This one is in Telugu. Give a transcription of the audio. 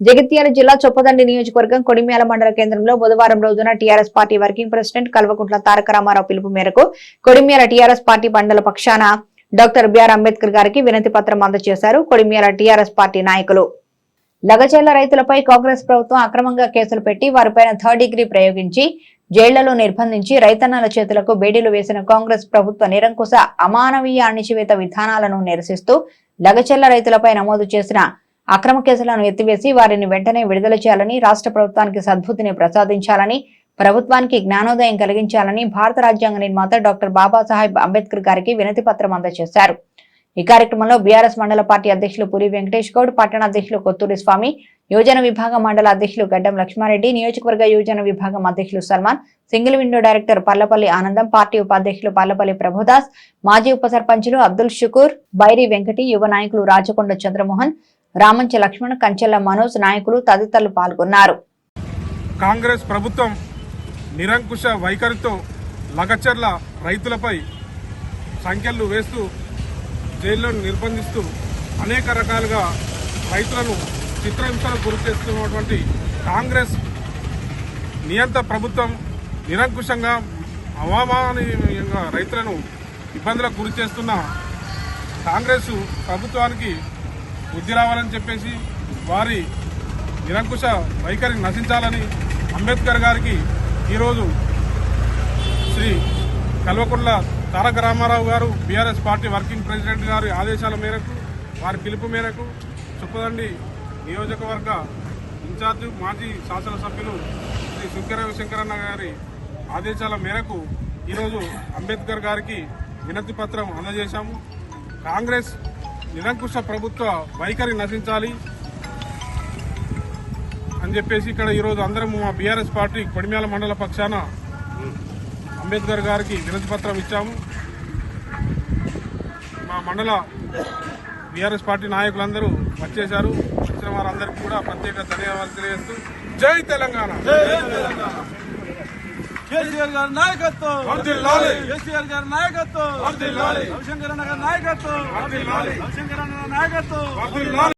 జగిత్యాల జిల్లా చొప్పదండి నియోజకవర్గం కొడిమ్యాల మండల కేంద్రంలో బుధవారం రోజున TRS party working president Kalvakuntla Taraka Ramarao పిలుపు మేరకు కొడిమ్యాల టీఆర్ఎస్ పార్టీ మండల పక్షాన డాక్టర్ బిఆర్ అంబేద్కర్ గారికి వినతి పత్రం అందజేశారు కొడిమ్యాల టీఆర్ఎస్ పార్టీ నాయకులు. లగచెల్ల రైతులపై కాంగ్రెస్ ప్రభుత్వం అక్రమంగా కేసులు పెట్టి వారిపైన థర్డ్ డిగ్రీ ప్రయోగించి జైళ్ళలో నిర్బంధించి రైతన్నల చేతులకు బేడీలు వేసిన కాంగ్రెస్ ప్రభుత్వ నిరంకుశ అమానవీయ అణిచివేత విధానాలను నిరసిస్తూ లగచెల్ల రైతులపై నమోదు చేసిన అక్రమ కేసులను ఎత్తివేసి వారిని వెంటనే విడుదల చేయాలని రాష్ట్ర ప్రభుత్వానికి సద్బుద్ధిని ప్రసాదించాలని ప్రభుత్వానికి జ్ఞానోదయం కలిగించాలని భారత రాజ్యాంగ నిర్మాత డాక్టర్ బాబాసాహెబ్ అంబేద్కర్ గారికి వినతి పత్రం అందజేశారు. ఈ కార్యక్రమంలో బీఆర్ఎస్ మండల పార్టీ అధ్యక్షులు పురి వెంకటేష్ గౌడ్ పట్టణ అధ్యక్షులు కొత్తూరి స్వామి యువజన విభాగం మండల అధ్యక్షులు గడ్డం లక్ష్మారెడ్డి నియోజకవర్గ యువజన విభాగం అధ్యక్షులు Salman single window director Pallapalli Anandam party ఉపాధ్యక్షులు పల్లపల్లి ప్రభుదాస్ మాజీ ఉప సర్పంచులు అబ్దుల్ షుకూర్ బైరి వెంకటి యువ నాయకులు రాజకొండ చంద్రమోహన్ రామంచ లక్ష్మణ్ కంచెల్ల మనోజ్ నాయకులు తదితరులు పాల్గొన్నారు. కాంగ్రెస్ ప్రభుత్వం నిరంకుశ వైఖరితో లగచర్ల రైతులపై సంఖ్యలు వేస్తూ జైల్లో నిర్బంధిస్తూ అనేక రకాలుగా రైతులను చిత్రహింసలకు గురి చేస్తున్నటువంటి కాంగ్రెస్ నియంత ప్రభుత్వం నిరంకుశంగా అవామానీయంగా రైతులను ఇబ్బందులకు గురి చేస్తున్న కాంగ్రెస్ ప్రభుత్వానికి బుద్ధి రావాలని చెప్పేసి వారి నిరంకుశ వైఖరిని నశించాలని అంబేద్కర్ గారికి ఈరోజు శ్రీ కల్వకుంట్ల తారక రామారావు గారు బీఆర్ఎస్ పార్టీ వర్కింగ్ ప్రెసిడెంట్ గారి ఆదేశాల మేరకు వారి పిలుపు మేరకు చుక్కదండి నియోజకవర్గ ఇన్ఛార్జి మాజీ శాసనసభ్యులు శ్రీ శంకర శంకరన్న గారి ఆదేశాల మేరకు ఈరోజు అంబేద్కర్ గారికి వినతి పత్రం అందజేశాము. కాంగ్రెస్ నిరంకుశ ప్రభుత్వ వైఖరి నశించాలి అని చెప్పేసి ఇక్కడ ఈరోజు అందరం మా బీఆర్ఎస్ పార్టీ కొడిమ్యాల మండల పక్షాన అంబేద్కర్ గారికి వినతి పత్రం ఇచ్చాము. మా మండల బీఆర్ఎస్ పార్టీ నాయకులందరూ వచ్చేశారు. వచ్చిన వారందరికీ కూడా ప్రత్యేక ధన్యవాదాలు తెలియజేస్తూ జై తెలంగాణ! కేసీఆర్ గారి నాయకత్వం. కేసీఆర్ గారి నాయకత్వం. రవిశంకర్ గారి నాయకత్వం. రవిశంకర్ నాయకత్వం.